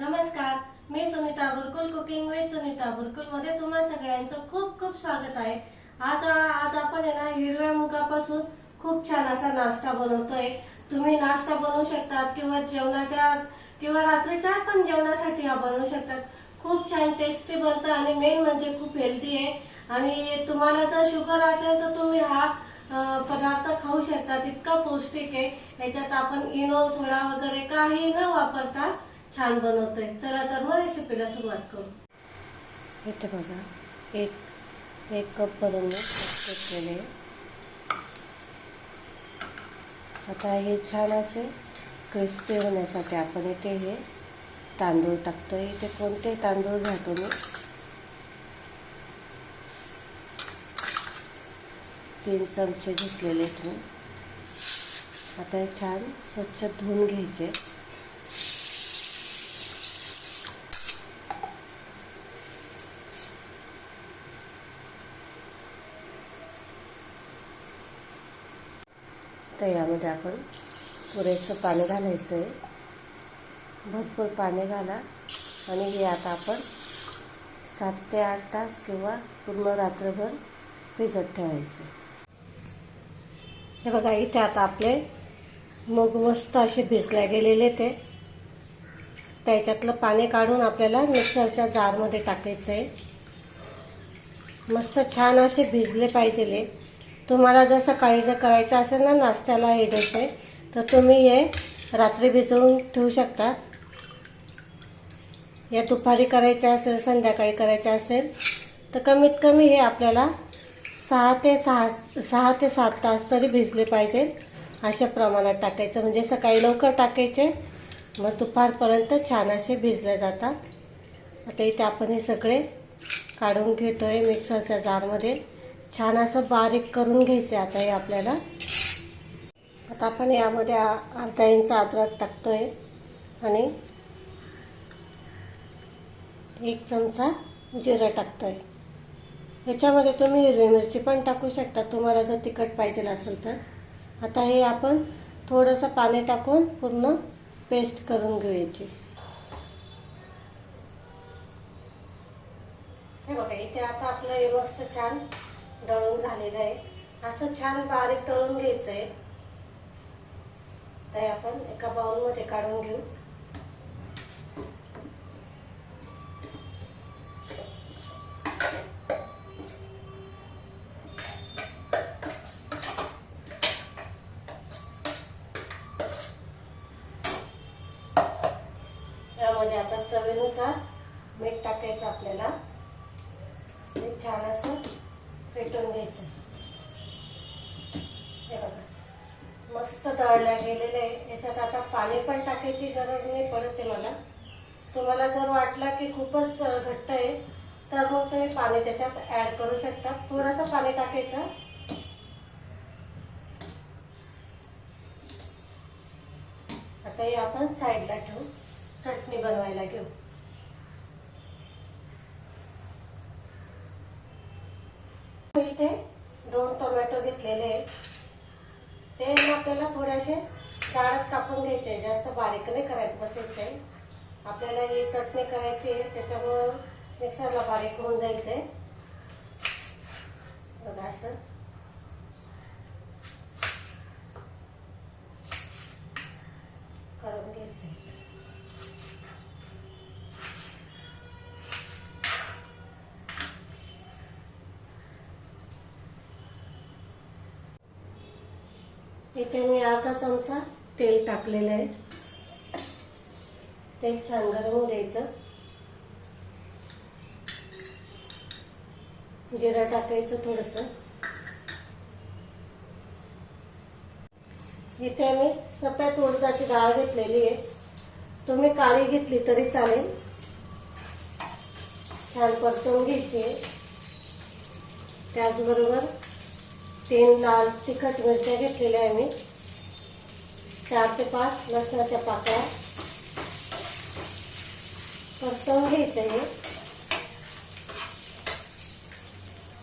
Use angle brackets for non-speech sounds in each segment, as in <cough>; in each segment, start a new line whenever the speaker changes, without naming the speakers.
नमस्कार मी Sunita Burkul cooking with Sunita बुरकुलमध्ये तुम्हा सगळ्यांचं खूप खूप स्वागत आहे. आज आज आपण आहे ना हिरव्या मुगापासून खूप छान असा नाश्ता बनवतोय. तुम्ही नाश्ता बनवू शकतात किंवा जेवणाच्या किंवा रात्रीच्या पण जेवणासाठी हा बनवू शकतात. खूप छान टेस्टी बनतं आणि मेन म्हणजे खूप हेल्दी आहे. आणि तुम्हाला जर शुगर असेल तर तुम्ही हा पदार्थ खाऊ शकतात. इतका पौष्टिक आहे. याच्यात आपण इनो सोडा वगैरे काही न वापरता छान बनवतोय. चला तर मग रेसिपीला सुरुवात करू. इथे बघा एक एक कप भरून घेतलेले आता हे छान असे क्रिस्पी होण्यासाठी आपण इथे हे तांदूळ टाकतोय. इथे कोणते तांदूळ घातो मी? तीन चमचे घेतलेले तुम्ही आता हे छान स्वच्छ धुवून घ्यायचे. तर यामध्ये आपण पुरेसं पाणी घालायचं आहे. भरपूर पाणी घाला आणि हे आता आपण सात ते आठ तास किंवा पूर्ण रात्रभर भिजत ठेवायचं. हे बघा इथे आता आपले मग मस्त असे भिजल्या गेलेले ते. त्याच्यातलं पाणी काढून आपल्याला मिक्सरच्या जारमध्ये टाकायचं आहे मस्त छान असे भिजले पाहिजेले. तुम्हाला जर सकाळी जर करायचं असेल ना नाश्त्याला हे डोसे तर तुम्ही हे रात्री भिजवून ठेवू शकता. या दुपारी करायचं असेल संध्याकाळी करायचं असेल तर कमीत कमी हे आपल्याला सहा ते सहा सहा ते सात तास तरी भिजले पाहिजे. अशा प्रमाणात टाकायचं. म्हणजे सकाळी लवकर टाकायचे मग दुपारपर्यंत छान असे भिजले जातात. आता इथे आपण हे सगळे काढून घेतो आहे मिक्सरच्या जारमध्ये. छान असं बारीक करून घ्यायचे आता हे आपल्याला. आता आपण यामध्ये अर्धा इंच अद्रक टाकतोय आणि एक चमचा जिरं टाकतोय. याच्यामध्ये तुम्ही हिरवी मिरची पण टाकू शकता तुम्हाला जर तिखट पाहिजे असेल तर. आता हे आपण थोडंसं पाणी टाकून पूर्ण पेस्ट करून घेऊयाची हे बघा इथे आता आपलं हे मस्त छान दळून झालेलं आहे. असं छान बारीक दळून घ्यायचं आहे तर आपण एका बाउलमध्ये काढून घेऊ. फेटून घ्यायचं हे बघा. मस्त दळल्या गेलेलं आहे. याच्यात आता पाणी पण टाकायची गरज नाही पडत आहे मला. तुम्हाला जर वाटलं की खूपच घट्ट आहे तर मग तुम्ही पाणी त्याच्यात ऍड करू शकता. थोडंसं पाणी टाकायचं. आता हे आपण साईडला ठेवू. चटणी बनवायला घेऊ. इथे दोन टोमॅटो घेतलेले आहेत. ते आपल्याला थोडेसे जाडच कापून घ्यायचे जास्त बारीक नाही करायचं बसायचे आपल्याला ही चटणी करायची आहे त्याच्यामुळं मिक्सरला बारीक होऊन जाईल ते. बघा असं. इथे मी अर्धा चमचा तेल टाकलेलं आहे. तेल छान गरम होऊ द्यायचं. जिरा टाकायचं थोडस. इथे आम्ही सफेद उडदाची डाळ घेतलेली आहे. तुम्ही काळी घेतली तरी चालेल. छान परतवून घ्यायची आहे. त्याचबरोबर तीन लाल तिखट मिरच्या घेतलेल्या आहे मी. चार ते पाच लसणाच्या पाकळ्या. परतवून घ्यायचं आहे.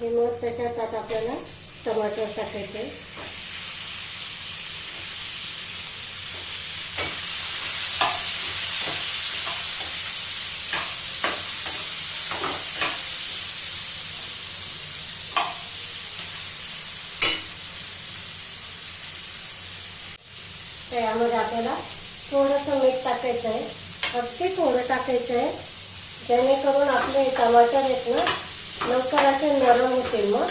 हे मग त्याच्यात आता आपल्याला टमाटर टाकायचे. आपल्याला थोडंसं मीठ टाकायचं आहे अगदी थोडं टाकायचं आहे जेणेकरून आपले टमाटर आहेत ना लवकर असे नरम होतील मग.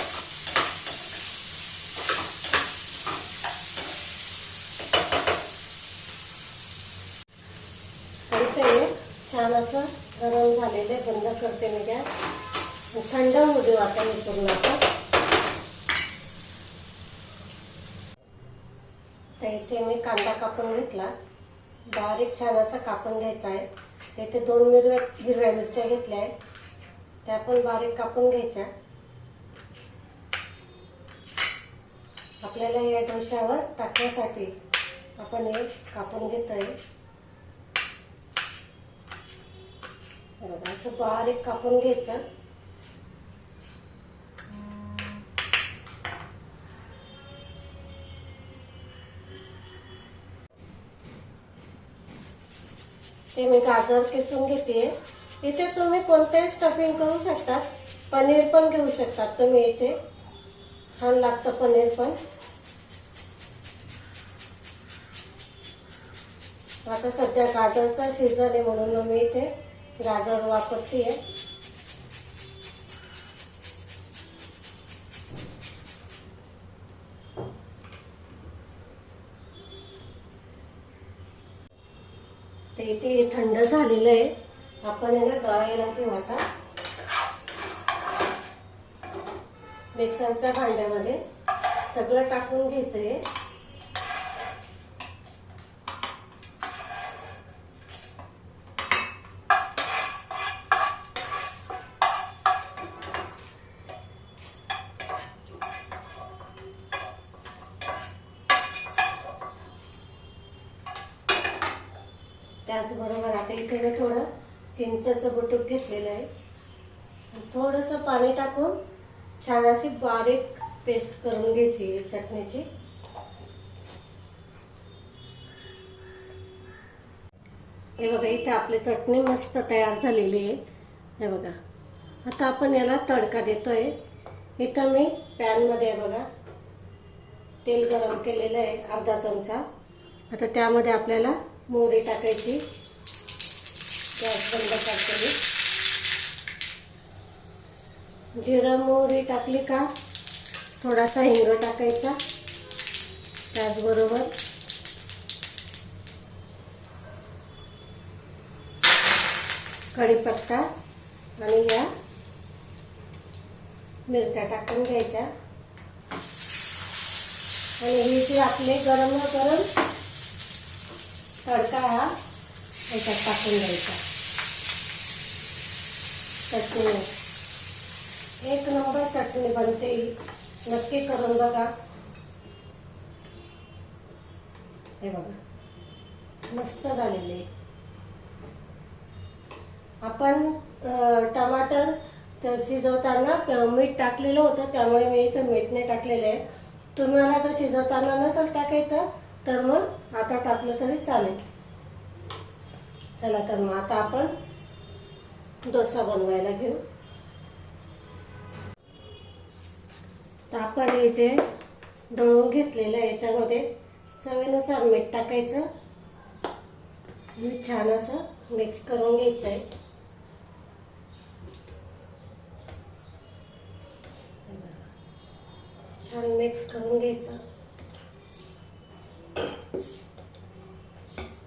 ते छान असं गरम झालेले बंद करते मी गॅस. थंड होऊ देऊ आता हे पूर्ण आता इथे मी कांदा कापून घेतला. बारीक छान असा कापून घ्यायचा आहे. तिथे दोन मिरव्या हिरव्या मिरच्या घेतल्या आहेत. त्या पण बारीक कापून घ्यायच्या. आपल्याला या डोश्यावर टाकण्यासाठी आपण हे कापून घेतोय. असं बारीक कापून घ्यायचं. ते मी गाजर किसून घेते. इथे तुम्ही कोणतेही स्टफिंग करू शकता पनीर पण घेऊ शकतात. तुम्ही इथे. छान लागतं पनीर पण. आता सध्या गाजरचा सीझन आहे म्हणून मी इथे गाजर वापरते ते इथे थंड झालेलं आहे. आपण याला गळायला ठेवू आता. मिक्सरच्या भांड्यामध्ये सगळं टाकून घ्यायचं आहे त्याचबरोबर थोडं चिंचेचं बुटूक घेतलेलं आहे. थोडंसं पाणी टाकून छान अशी बारीक पेस्ट करून घ्यायची चटणीची. हे बघा इथे आपली चटणी मस्त तयार झालेली आहे. हे बघा आता आपण याला तडका देतोय. इथं मी पॅनमध्ये आहे बघा तेल गरम केलेलं आहे अर्धा चमचा. आता त्यामध्ये आपल्याला मोहरी टाकायची. गॅस बंद करते जिरं मोहरी टाकली का? थोडासा हिंग टाकायचा. त्याचबरोबर कढीपत्ता आणि या मिरच्या टाकून घ्यायच्या. आणि ही जी आपले गरम न गरम तडका हा याच्यात टाकून घ्यायचा. चटणी एक नंबर चटणी बनते. नक्की करून बघा. हे बघा. मस्त झालेले. आहे. आपण टमाटर तर शिजवताना मीठ टाकलेलं होतं त्यामुळे मी इथं मीठ नाही टाकलेलं आहे. तुम्हाला जर शिजवताना नसेल टाकायचं तर मग आता टाकलं तरी चालेल. चला तर मग आता आपण डोसा बनवायला घेऊ. तर आपण हे जे दळून घेतलेलं आहे याच्यामध्ये चवीनुसार मीठ टाकायचं. छान असं मिक्स करून घ्यायचं आहे छान मिक्स करून घ्यायचं.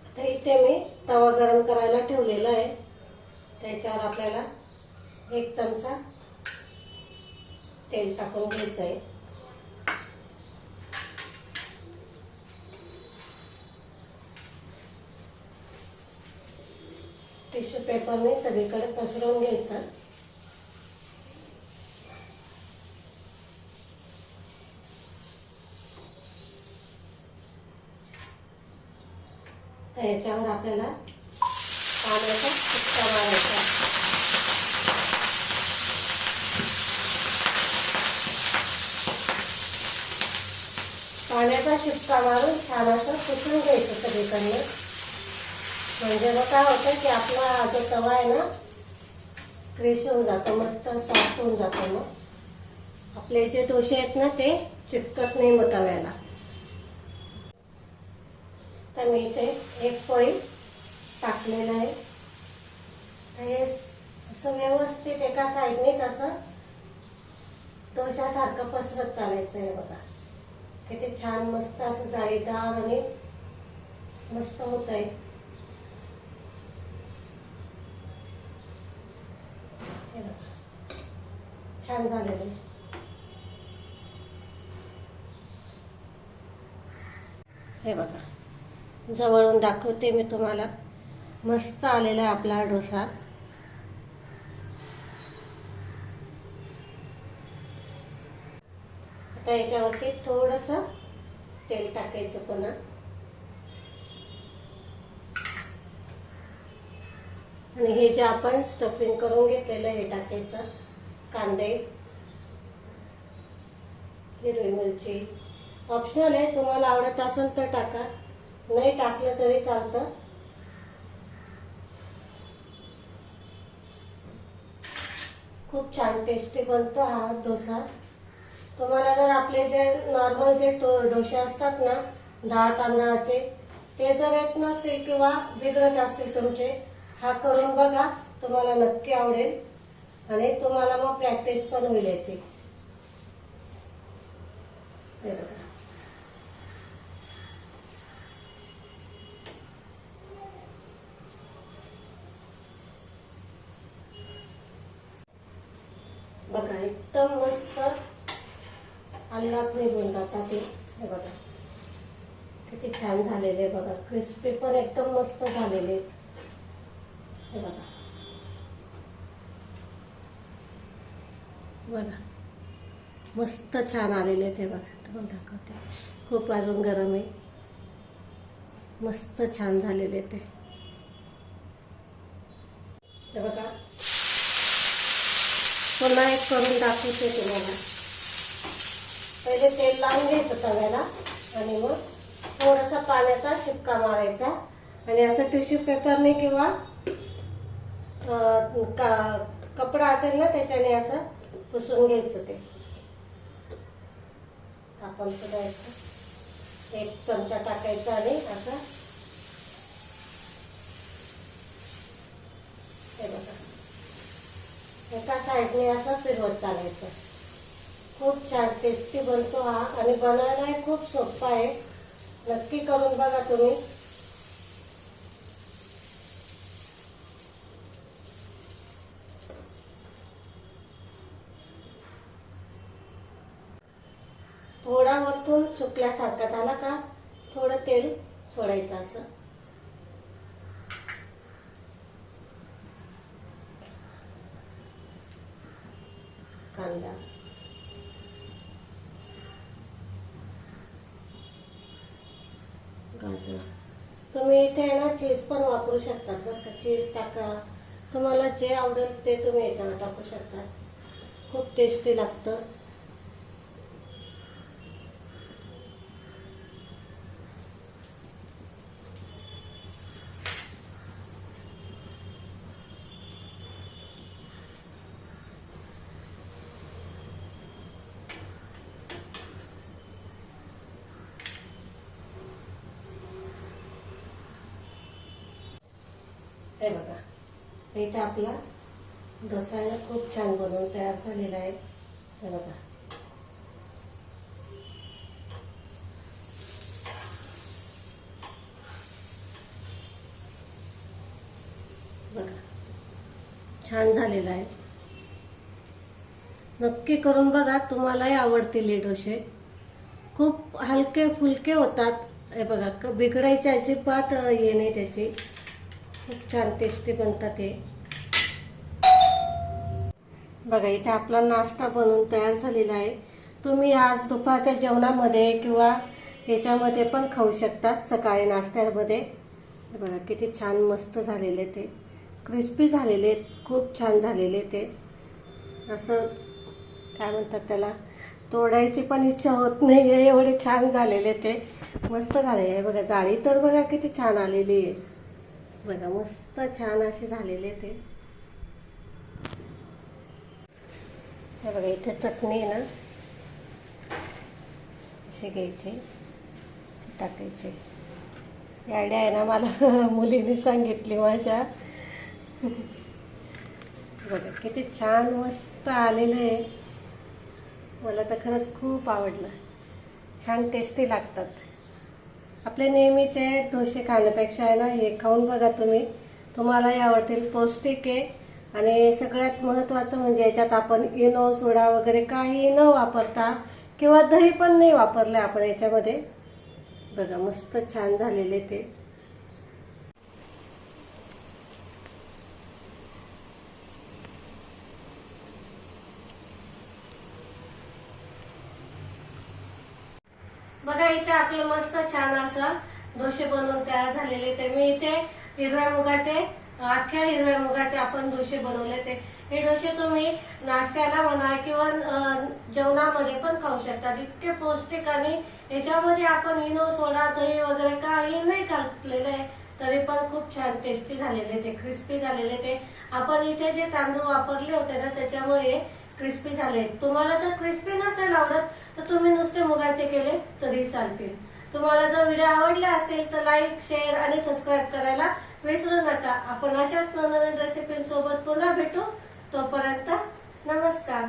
आता इथे मी तवा गरम करायला ठेवलेला आहे. त्याच्यावर आपल्याला एक चमचा तेल टाकून घ्यायचं आहे. टिश्यू पेपरने सगळीकडे पसरवून घ्यायचं. तर याच्यावर आपल्याला पाण्याचा पाण्याचा शिपका मारून छान असं पुसून घ्यायचं सगळीकडनं म्हणजे मग काय होतं की आपला जो तवा आहे ना क्रेश होऊन जातो मस्त सॉफ्ट होऊन जातो मग. आपले जे डोसे आहेत ना ते चिटकत नाही मग तव्याला. तर मी इथे एक पळी टाकलेलं आहे. हे असं व्यवस्थित एका साईडनेच असं डोशासारखं पसरत चालायचं आहे बघा. त्याचे छान मस्त असं जाळीदार आणि मस्त होत आहे. हे बघा. छान झालेलं आहे. हे बघा. जवळून दाखवते मी तुम्हाला. मस्त आलेला आहे आपला डोसा. आता याच्यावरती थोडस तेल टाकायचं पुन्हा. आणि हे जे आपण स्टफिंग करून घेतलेलं हे टाकायचं. कांदे हिरवी मिरची. ऑप्शनल आहे तुम्हाला आवडत असेल तर टाका. नाही टाकलं तरी चालतं. खूप छान टेस्टी बनतो हा डोसा. तुम्हाला जर आपले जे नॉर्मल जे डोसे असतात ना डाळ तांदळाचे ते जर येत नसतील किंवा बिघडत असतील तुमचे हा करून बघा तुम्हाला नक्की आवडेल आणि तुम्हाला मग प्रॅक्टिस पण होईल याची. बघा एकदम मस्त अन्नात निघून जातात ते. हे बघा. किती छान झालेले बघा. क्रिस्पी पण एकदम मस्त झालेले आहेत. हे बघा. बघा. मस्त छान आलेले ते बघा. तुम्हाला दाखवते. खूप अजून गरम आहे. मस्त छान झालेले ते. हे बघा. पुन्हा एक करून दाखवते तुम्हाला. पहिले तेल लावून घ्यायचं तव्याला. आणि मग थोडासा पाण्याचा शिपका मारायचा. आणि असं टिश्यू पेपरने किंवा का- कपडा असेल ना त्याच्याने असं पुसून घ्यायचं ते. आपण द्यायचं एक चमचा टाकायचा आणि असं हे बघा. एका साईडने असं फिरवत चालायचं. खूप छान टेस्टी बनतो हा. आणि बनवायलाही खूप सोपा आहे. नक्की करून बघा तुम्ही. थोडा वरतून सुकल्यासारखा झाला का? थोडं तेल सोडायचं असं. कांदा गाजर तुम्ही इथे आहे ना चीज पण वापरू शकता बरं का? चीज टाका. तुम्हाला जे आवडेल ते तुम्ही याच्यावर टाकू शकता. खूप टेस्टी लागतं. हे बघा. इथे आपला डोसा खूप छान बनवून तयार झालेला आहे. हे बघा. बघा. छान झालेला आहे. नक्की करून बघा तुम्हालाही आवडतील हे डोसे. खूप हलके फुलके होतात. हे बघा बिघडायची अजिबात हे नाही त्याची. खूप छान टेस्टी बनतात हे. बघा इथे आपला नाश्ता बनवून तयार झालेला आहे. तुम्ही आज दुपारच्या जेवणामध्ये किंवा ह्याच्यामध्ये पण खाऊ शकतात सकाळी नाश्त्यामध्ये. बघा किती छान मस्त झालेले ते. क्रिस्पी झालेले आहेत खूप छान झालेले ते. असं काय म्हणतात त्याला तोडायची पण इच्छा होत नाही आहे एवढे छान झालेले ते. मस्त झाले आहे. बघा जाळी तर बघा किती छान आलेली आहे. बघा मस्त छान असे झालेले ते. हे बघा इथे चटणी आहे ना असे घ्यायचे टाकायचे. ही आयडिया आहे ना मला <laughs> मुलीने सांगितली माझ्या. बघा किती छान मस्त आलेलं आहे. मला तर खरंच खूप आवडलं. छान टेस्टी लागतात. आपले नेहमीचे डोसे खाण्यापेक्षा आहे ना हे खाऊन बघा तुम्ही. तुम्हालाही आवडतील. पौष्टिक आहे. आणि सगळ्यात महत्त्वाचं म्हणजे याच्यात आपण इनो सोडा वगैरे काही न वापरता किंवा दही पण नाही वापरलं आपण याच्यामध्ये. बघा मस्त छान झालेले ते. बघा इथे आपलं मस्त छान असं डोसे बनवून तयार झालेले ते. मी इथे हिरव्या मुगाचे अख्ख्या हिरव्या मुगाचे आपण डोसे बनवले ते. हे डोसे तुम्ही नाश्त्याला म्हणा किंवा जेवणामध्ये पण खाऊ शकतात. इतके पौष्टिक आणि याच्यामध्ये आपण इनो सोडा दही वगैरे काही नाही घातलेलं आहे तरी पण खूप छान टेस्टी झालेले ते क्रिस्पी झालेले ते. आपण इथे जे तांदूळ वापरले होते ना त्याच्यामुळे क्रिस्पी झाले. तुम्हाला जर क्रिस्पी नसेल आवडत तर तुम्ही नुसते मुगाचे केले तरी चालतील. तुम्हाला जर व्हिडिओ आवडला असेल तर लाईक शेअर आणि सबस्क्राईब करायला विसरू नका. आपण अशाच नवनवीन रेसिपींसोबत पुन्हा भेटू. तोपर्यंत नमस्कार.